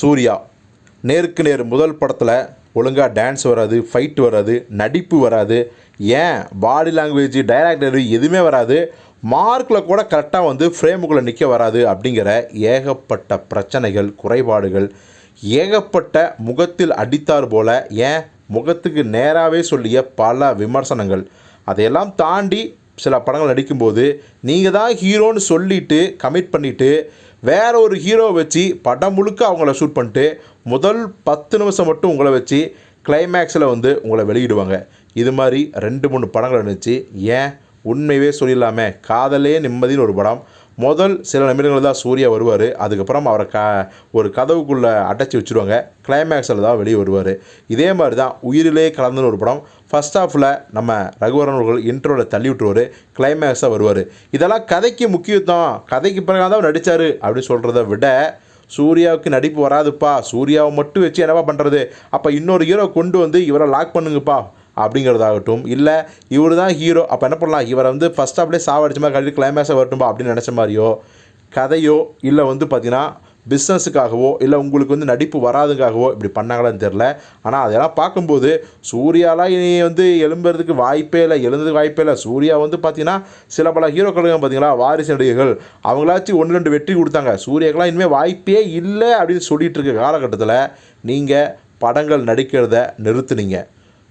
சூர்யா நேருக்கு நேர் முதல் படத்தில் ஒழுங்காக டான்ஸ் வராது ஃபைட் வராது நடிப்பு வராது. ஏன்? பாடி லாங்குவேஜ் டைரக்டர் எதுவுமே வராது. மார்க்கில் கூட கரெக்டாக வந்து ஃப்ரேமுக்குள்ளே நிற்க வராது அப்படிங்கிற ஏகப்பட்ட பிரச்சனைகள் குறைபாடுகள். ஏகப்பட்ட முகத்தில் அடித்தார் போல ஏன்? முகத்துக்கு நேராகவே சொல்லிய பல விமர்சனங்கள். அதையெல்லாம் தாண்டி சில படங்கள் நடிக்கும்போது நீங்கள் தான் ஹீரோன்னு சொல்லிட்டு கமிட் பண்ணிவிட்டு வேற ஒரு ஹீரோவை வச்சு படம் முழுக்க அவங்கள ஷூட் பண்ணிட்டு முதல் பத்து நிமிஷம் மட்டும் உங்களை வச்சு கிளைமேக்ஸில் வந்து உங்களை வெளியிடுவாங்க. இது மாதிரி ரெண்டு மூணு படங்கள் இருந்துச்சு ஏன்? உண்மையவே சொல்லிடலாமே. காதலே நிம்மதின்னு ஒரு படம். முதல் சில நிமிடங்கள் தான் சூர்யா வருவார். அதுக்கப்புறம் அவரை க ஒரு கதவுக்குள்ளே அடைச்சி வச்சுருவாங்க. கிளைமேக்ஸில் தான் வெளியே வருவார். இதே மாதிரி தான் உயிரிலே கலந்துன்னு ஒரு படம். ஃபஸ்ட் ஹாஃபில் நம்ம ரகுவரன் அவர்கள் இன்ட்ரோவில் தள்ளி விட்டுருவார் கிளைமேக்ஸாக வருவார். இதெல்லாம் கதைக்கு முக்கியத்துவம். கதைக்கு பிறகு தான் அவர் நடித்தார் அப்படின்னு சொல்கிறத விட சூர்யாவுக்கு நடிப்பு வராதுப்பா. சூர்யாவை மட்டும் வச்சு என்னவா பண்ணுறது அப்போ இன்னொரு ஹீரோ கொண்டு வந்து இவரை லாக் பண்ணுங்கப்பா. அப்படிங்கிறதாகட்டும். இல்லை இவர் தான் ஹீரோ அப்போ என்ன பண்ணலாம்? இவரை வந்து ஃபஸ்ட் அப்படியே சாவடிச்ச மாதிரி கழிவு கிளைமேக்ஸாக வரட்டும்பா அப்படின்னு நினச்ச மாதிரியோ கதையோ இல்லை வந்து பார்த்திங்கன்னா பிஸ்னஸுக்காகவோ இல்லை உங்களுக்கு வந்து நடிப்பு வராதுக்காகவோ இப்படி பண்ணாங்களான்னு தெரில ஆனால் அதெல்லாம் பார்க்கும்போது சூர்யாலாம் இனி வந்து எழும்புறதுக்கு வாய்ப்பே இல்லை எழுந்ததுக்கு வாய்ப்பே இல்லை. சூர்யா வந்து பார்த்தீங்கன்னா சில பல ஹீரோக்கள் பார்த்தீங்களா வாரிசு நடிகர்கள் அவங்களாச்சும் ஒன்று ரெண்டு வெற்றி கொடுத்தாங்க. சூர்யாக்கெல்லாம் இனிமேல் வாய்ப்பே இல்லை அப்படின்னு சொல்லிட்டு இருக்க காலகட்டத்தில் நீங்கள் படங்கள் நடிக்கிறத நிறுத்துனீங்க.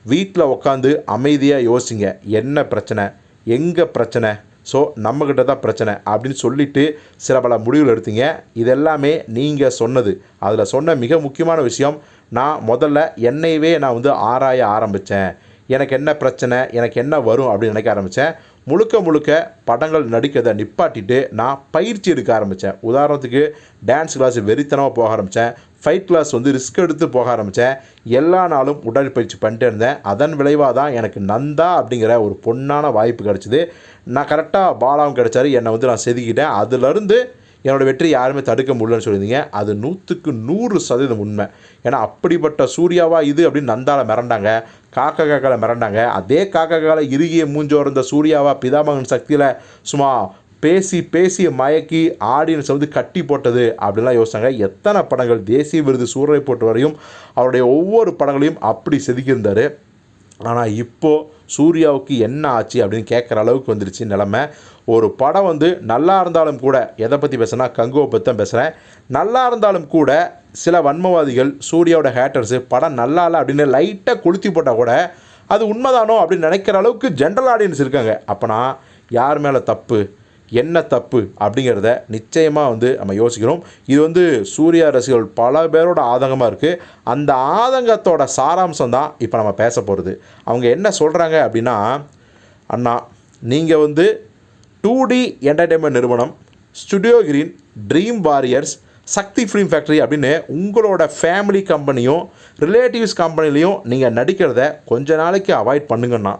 வீட்டில் உட்காந்து அமைதியாக யோசிங்க. என்ன பிரச்சனை? எங்கே பிரச்சனை? ஸோ நம்மக்கிட்ட தான் பிரச்சனை அப்படின்னு சொல்லிட்டு சில பல முடிவுகள் எடுத்தீங்க. இதெல்லாமே நீங்கள் சொன்னது. அதில் சொன்ன மிக முக்கியமான விஷயம் நான் முதல்ல என்னையவே நான் வந்து ஆராய ஆரம்பித்தேன் எனக்கு என்ன பிரச்சனை எனக்கு என்ன வரும் அப்படின்னு நினைக்க ஆரம்பித்தேன் முழுக்க முழுக்க படங்கள் நடிக்கிறதை நிப்பாட்டிட்டு நான் பயிற்சி எடுக்க ஆரம்பித்தேன் உதாரணத்துக்கு டான்ஸ் கிளாஸ் வெறித்தனமாக போக ஆரம்பித்தேன் ஃபைட் கிளாஸ் வந்து ரிஸ்க் எடுத்து போக ஆரம்பித்தேன் எல்லா நாளும் உடற்பயிற்சி பண்ணிட்டு இருந்தேன். அதன் விளைவாக தான் எனக்கு நந்தா அப்படிங்கிற ஒரு பொன்னான வாய்ப்பு கிடச்சிது. நான் கரெக்டாக பாலாவும் கிடச்சாரு. என்னை வந்து நான் செதுக்கிட்டேன். அதுலேருந்து என்னோடய வெற்றி யாருமே தடுக்க முடியலன்னு சொல்லியிருந்தீங்க. அது நூற்றுக்கு நூறு சதவீதம் உண்மை. ஏன்னா அப்படிப்பட்ட சூர்யாவா இது அப்படின்னு நந்தால மிரண்டாங்க. காக்கா காக்கால மிரண்டாங்க. அதே காக்கா காலை இறுகிய மூஞ்சோர் இருந்த சூர்யாவா பிதாமகன் சக்தியில் சும்மா பேசி பேசி மயக்கி ஆடியன்ஸ் வந்து கட்டி போட்டது அப்படின்லாம் யோசிச்சாங்க. எத்தனை படங்கள் தேசிய விருது சூரரை போட்டு வரையும் அவருடைய ஒவ்வொரு படங்களையும் அப்படி செதுக்கியிருந்தார். ஆனால் இப்போது சூர்யாவுக்கு என்ன ஆச்சு அப்படின்னு கேட்குற அளவுக்கு வந்துருச்சு நிலமை. ஒரு படம் வந்து நல்லா இருந்தாலும் கூட எதை பற்றி பேசுனா கங்குவை பற்றி தான் பேசுகிறேன் நல்லா இருந்தாலும் கூட சில வன்மவாதிகள் சூர்யாவோட ஹேட்டர்ஸு படம் நல்லா இல்லை அப்படின்னு லைட்டாக கொளுத்தி போட்டால் கூட அது உண்மைதானோ அப்படின்னு நினைக்கிற அளவுக்கு ஜென்ரல் ஆடியன்ஸ் இருக்காங்க. அப்போனா யார் மேலே தப்பு? என்ன தப்பு அப்படிங்கிறத நிச்சயமாக வந்து நம்ம யோசிக்கிறோம். இது வந்து சூர்யா ரசிகர்கள் பல பேரோட ஆதங்கமாக இருக்குது அந்த ஆதங்கத்தோட சாராம்சம் தான் இப்போ நம்ம பேச போகிறது அவங்க என்ன சொல்கிறாங்க அப்படின்னா அண்ணா நீங்கள் வந்து டூ டி என்டர்டெயின்மெண்ட் நிறுவனம் studio green dream warriors Sakthi film factory அப்படின்னு உங்களோட ஃபேமிலி கம்பெனியும் ரிலேட்டிவ்ஸ் கம்பெனிலையும் நீங்கள் நடிக்கிறத கொஞ்ச நாளைக்கு அவாய்ட் பண்ணுங்கன்னா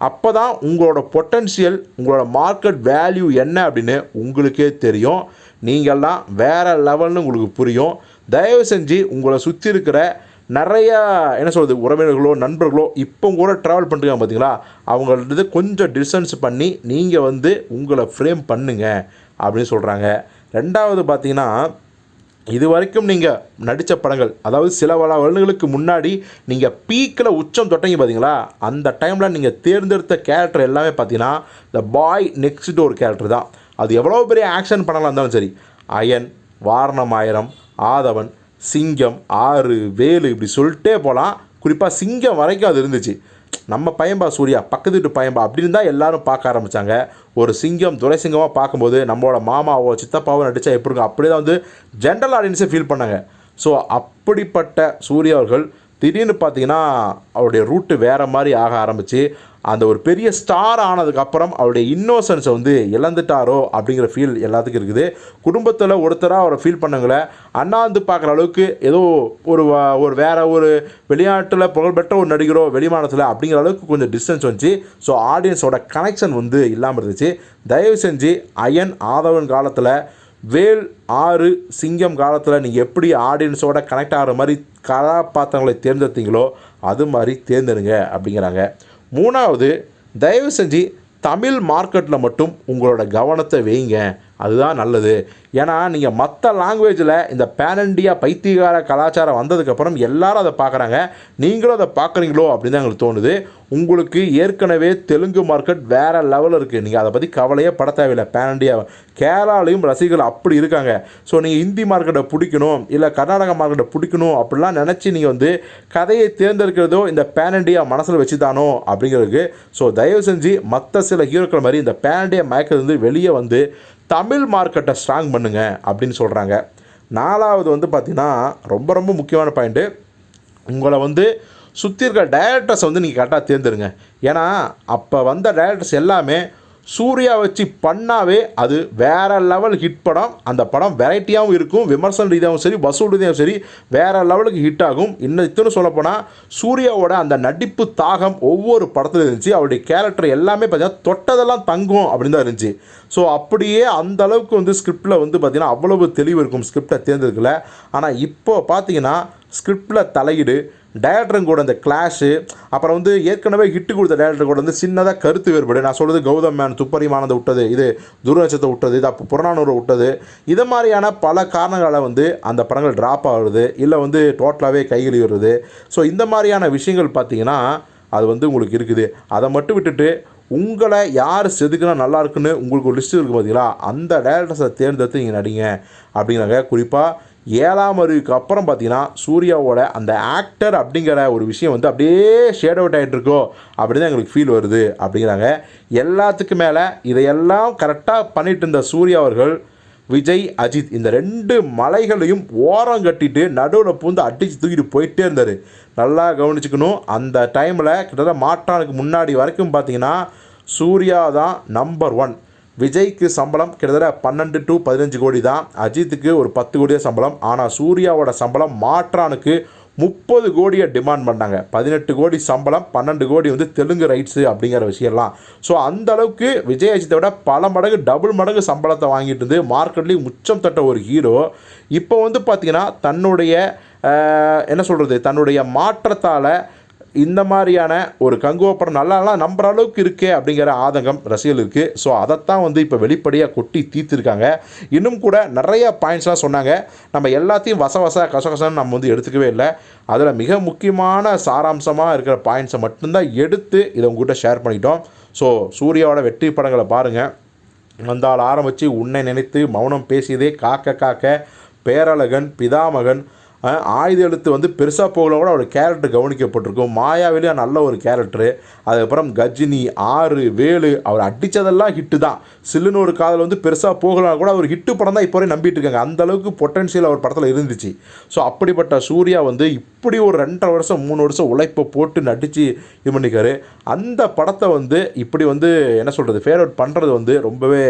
அப்போ தான் உங்களோட பொட்டன்ஷியல் உங்களோட மார்க்கெட் வேல்யூ என்ன அப்படின்னு உங்களுக்கே தெரியும். நீங்கள்லாம் வேறு லெவல்னு உங்களுக்கு புரியும். தயவு செஞ்சு உங்களை சுற்றி இருக்கிற நிறையா என்ன சொல்கிறது உறவினர்களோ நண்பர்களோ இப்போ கூட ட்ராவல் பண்ணுறாங்க பார்த்தீங்களா அவங்கள்ட்ட கொஞ்சம் டிஸ்டன்ஸ் பண்ணி நீங்கள் வந்து உங்களை ஃப்ரேம் பண்ணுங்க அப்படின்னு சொல்கிறாங்க ரெண்டாவது பார்த்தீங்கன்னா இது வரைக்கும் நீங்கள் நடித்த படங்கள் அதாவது சில பல வருடங்களுக்கு முன்னாடி நீங்கள் பீக்கில் உச்சம் தொட்டீங்க பார்த்தீங்களா அந்த டைமில் நீங்கள் தேர்ந்தெடுத்த கேரக்டர் எல்லாமே பார்த்தீங்கன்னா இந்த பாய் நெக்ஸ்ட் டோர் கேரக்டர் தான். அது எவ்வளோ பெரிய ஆக்ஷன் படங்களாக இருந்தாலும் சரி அயன் வாரணம் ஆயிரம் ஆதவன் சிங்கம் ஆறு வேலு இப்படி சொல்லிட்டே போகலாம் குறிப்பாக சிங்கம் வரைக்கும் அது இருந்துச்சு. நம்ம பையன்பா சூர்யா பக்கத்து வீட்டு பையன்பா அப்படின்னு தான் எல்லாரும் பார்க்க ஆரம்பித்தாங்க ஒரு சிங்கம் துறை சிங்கமாக பார்க்கும்போது நம்மளோட மாமாவோ சித்தப்பாவோ நடித்தா எப்படி இருக்கும்? அப்படியே தான் வந்து ஜென்ரல் ஆடியன்ஸே ஃபீல் பண்ணாங்க. ஸோ அப்படிப்பட்ட சூர்யா அவர்கள் திடீர்னு பார்த்தீங்கன்னா அவருடைய ரூட்டு வேறு மாதிரி ஆக ஆரம்பித்து அந்த ஒரு பெரிய ஸ்டார் ஆனதுக்கப்புறம் அவருடைய இன்னோசன்ஸை வந்து இழந்துட்டாரோ அப்படிங்கிற ஃபீல் எல்லாத்துக்கும் இருக்குது. குடும்பத்தில் ஒருத்தராக அவரை ஃபீல் பண்ணவங்கள அண்ணாந்து பார்க்குற அளவுக்கு ஏதோ ஒரு ஒரு வேறு ஒரு வெளிநாட்டில் புகழ்பெற்ற ஒரு நடிகரோ வெளிமாநிலத்தில் அப்படிங்கிற அளவுக்கு கொஞ்சம் டிஸ்டன்ஸ் வந்துச்சு. ஸோ ஆடியன்ஸோட கனெக்ஷன் வந்து இல்லாமல் இருந்துச்சு. தயவு செஞ்சு அயன் ஆதவன் காலத்தில் வேல் ஆறு சிங்கம் காலத்தில் நீங்கள் எப்படி ஆடியன்ஸோட கனெக்ட் ஆகிற மாதிரி கதாபாத்திரங்களை தேர்ந்தெடுத்தீங்களோ அது மாதிரி தேர்ந்தெடுங்க அப்படிங்கிறாங்க. மூணாவது தயவு செஞ்சு தமிழ் மார்க்கெட்டில் மட்டும் உங்களோட கவனத்தை வைங்க. அதுதான் நல்லது. ஏன்னா நீங்கள் மற்ற லாங்குவேஜில் இந்த பேன் இண்டியா பைத்தியகார கலாச்சாரம் வந்ததுக்கப்புறம் எல்லாரும் அதை பார்க்குறாங்க. நீங்களும் அதை பார்க்குறீங்களோ அப்படின்னு தான் எங்களுக்கு தோணுது. உங்களுக்கு ஏற்கனவே தெலுங்கு மார்க்கெட் வேறு லெவலில் இருக்குது நீங்கள் அதை பற்றி கவலையே பட தேவையில்லை. பேன் இண்டியா கேரளாலையும் ரசிகர்கள் அப்படி இருக்காங்க. ஸோ நீங்கள் ஹிந்தி மார்க்கெட்டை பிடிக்கணும் இல்லை கர்நாடகா மார்க்கெட்டை பிடிக்கணும் அப்படிலாம் நினச்சி நீங்கள் வந்து கதையை தேர்ந்தெடுக்கிறதோ இந்த பேன் இண்டியா மனசில் வச்சு தானோ அப்படிங்கிறதுக்கு. ஸோ தயவு செஞ்சு மற்ற சில ஹீரோக்கள் மாதிரி இந்த பேன் இண்டியா வந்து வெளியே வந்து தமிழ் மார்க்கெட்டை ஸ்ட்ராங் பண்ணுங்க அப்படின்னு சொல்கிறாங்க நாலாவது வந்து பார்த்திங்கன்னா ரொம்ப ரொம்ப முக்கியமான பாயிண்ட்டு உங்களை வந்து சுற்றி இருக்க டைரக்டர்ஸை வந்து நீங்கள் கரெக்டாக தேர்ந்தெடுங்க. ஏன்னா அப்போ வந்த டைரக்டர்ஸ் எல்லாமே சூர்யா வச்சு பண்ணாவே அது வேற லெவல் ஹிட் படம். அந்த படம் வெரைட்டியாகவும் இருக்கும் விமர்சன ரீதியாகவும் சரி வசூல் ரீதியாகவும் சரி வேறு லெவலுக்கு ஹிட் ஆகும். இன்னும் இத்தனை சொல்லப்போனால் சூர்யாவோட அந்த நடிப்பு தாகம் ஒவ்வொரு படத்தில் இருந்துச்சு. அவருடைய கேரக்டர் எல்லாமே பார்த்தீங்கன்னா தொட்டதெல்லாம் தங்கும் அப்படின்னு தான் இருந்துச்சு. ஸோ அப்படியே அந்த அளவுக்கு வந்து ஸ்கிரிப்டில் வந்து பார்த்திங்கன்னா அவ்வளவு தெளிவு இருக்கும். ஸ்கிரிப்டை தேர்ந்தெடுக்கல. ஆனால் இப்போ பார்த்தீங்கன்னா ஸ்கிரிப்டில் தலையீடு டைரக்டரும் கூட இந்த கிளாஷு அப்புறம் வந்து ஏற்கனவே ஹிட்டு கொடுத்த டேரக்டர் கூட வந்து சின்னதாக கருத்து வேறுபாடு. நான் சொல்கிறது கௌதம் மேன் துப்பரிமானதை விட்டது இது துர்நட்சத்தை விட்டது இது அப்போ புறநானூரை விட்டது இது மாதிரியான பல காரணங்களால் வந்து அந்த படங்கள் ட்ராப் ஆகுறது இல்லை வந்து டோட்டலாகவே கைகழி வருது ஸோ இந்த மாதிரியான விஷயங்கள் பார்த்தீங்கன்னா அது வந்து உங்களுக்கு இருக்குது. அதை மட்டும் விட்டுட்டு உங்களை யார் செதுக்குனா நல்லா இருக்குன்னு உங்களுக்கு ஒரு லிஸ்ட் இருக்குது பார்த்தீங்களா அந்த டேரக்டர்ஸை தேர்ந்தெடுத்து நீங்கள் நடிங்க அப்படிங்கிறாங்க. குறிப்பாக ஏழாம் அறிவுக்கு அப்புறம் பார்த்தீங்கன்னா சூர்யாவோட அந்த ஆக்டர் அப்படிங்கிற ஒரு விஷயம் வந்து அப்படியே ஷேட் அவுட் ஆகிட்டு இருக்கோ அப்படின்னு தான் எங்களுக்கு ஃபீல் வருது அப்படிங்கிறாங்க. எல்லாத்துக்கு மேலே இதையெல்லாம் கரெக்டாக பண்ணிட்டு இருந்த சூர்யா அவர்கள் விஜய் அஜித் இந்த ரெண்டு மலைகளையும் ஓரம் கட்டிட்டு நடுவில் பூந்து அடித்து தூக்கிட்டு போயிட்டே இருந்தார். நல்லா கவனிச்சுக்கணும் அந்த டைமில் கிட்டத்தட்ட மாற்றானுக்கு முன்னாடி வரைக்கும் பார்த்தீங்கன்னா சூர்யா தான் நம்பர் ஒன் விஜய்க்கு சம்பளம் கிட்டத்தட்ட பன்னெண்டு டு பதினஞ்சு கோடி தான். அஜித்துக்கு ஒரு பத்து கோடியே சம்பளம். ஆனால் சூர்யாவோட சம்பளம் மாற்றானுக்கு முப்பது கோடியை டிமாண்ட் பண்ணாங்க. பதினெட்டு கோடி சம்பளம் பன்னெண்டு கோடி வந்து தெலுங்கு ரைட்ஸு அப்படிங்கிற விஷயம்லாம். ஸோ அந்த அளவுக்கு விஜய் அஜித்தை விட பல மடங்கு டபுள் மடங்கு சம்பளத்தை வாங்கிட்டு இருந்து மார்க்கெட்லேயும் உச்சம் தட்ட ஒரு ஹீரோ இப்போ வந்து பார்த்திங்கன்னா தன்னுடைய என்ன சொல்கிறது தன்னுடைய மாற்றத்தால் இந்த மாதிரியான ஒரு கங்குவா படம் நல்லாலாம் நம்புற அளவுக்கு இருக்கே அப்படிங்கிற ஆதங்கம் ரசிகர்களுக்கு ஸோ அதைத்தான் வந்து இப்போ வெளிப்படையாக கொட்டி தீர்த்துருக்காங்க. இன்னும் கூட நிறைய பாயிண்ட்ஸ்லாம் சொன்னாங்க. நம்ம எல்லாத்தையும் வச வச கசகசன்னு நம்ம வந்து எடுத்துக்கவே இல்லை. அதில் மிக முக்கியமான சாராம்சமாக இருக்கிற பாயிண்ட்ஸை மட்டும்தான் எடுத்து இதை உங்ககிட்ட ஷேர் பண்ணிட்டோம். ஸோ சூர்யாவோட வெற்றி படங்களை பாருங்கள் வந்தால் ஆரம்பித்து உன்னை நினைத்து மௌனம் பேசியதே காக்க காக்க பேரழகன் பிதாமகன் ஆயுத எழுத்து வந்து பெருசாக போகல கூட அவரோட கேரக்டர் கவனிக்கப்பட்டிருக்கும். மாயாவிலேயே நல்ல ஒரு கேரக்டரு அதுக்கப்புறம் கஜினி ஆறு வேலு அவர் அடித்ததெல்லாம் ஹிட்டு தான். சில்லுன்னு ஒரு காதல் வந்து பெருசாக போகலாம் கூட அவர் ஹிட்டு படம் தான் இப்போ வரையும் நம்பிட்டு இருக்காங்க. அந்தளவுக்கு பொட்டன்ஷியல் அவர் படத்தில் இருந்துச்சு. ஸோ அப்படிப்பட்ட சூர்யா வந்து இப்படி ஒரு ரெண்டரை வருஷம் மூணு வருஷம் உழைப்பை போட்டு நடித்து இது பண்ணிக்காரு. அந்த படத்தை வந்து இப்படி வந்து என்ன சொல்கிறது ஃபேர் அவுட் பண்ணுறது வந்து ரொம்பவே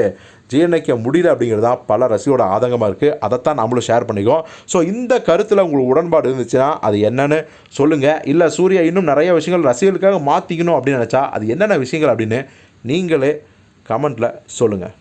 ஜீரணிக்க முடியல அப்படிங்கிறது தான் பல ரசிகரோட ஆதங்கமாக இருக்குது அதைத்தான் நம்மளும் ஷேர் பண்ணிக்கோம் ஸோ இந்த கருத்தில் உங்களுக்கு உடன்பாடு இருந்துச்சுன்னா அது என்னன்னு சொல்லுங்கள் இல்லை சூர்யா இன்னும் நிறைய விஷயங்கள் ரசிகர்களுக்காக மாற்றிக்கணும் அப்படின்னு நினச்சா அது என்னென்ன விஷயங்கள் அப்படின்னு நீங்களே கமெண்ட்டில் சொல்லுங்கள்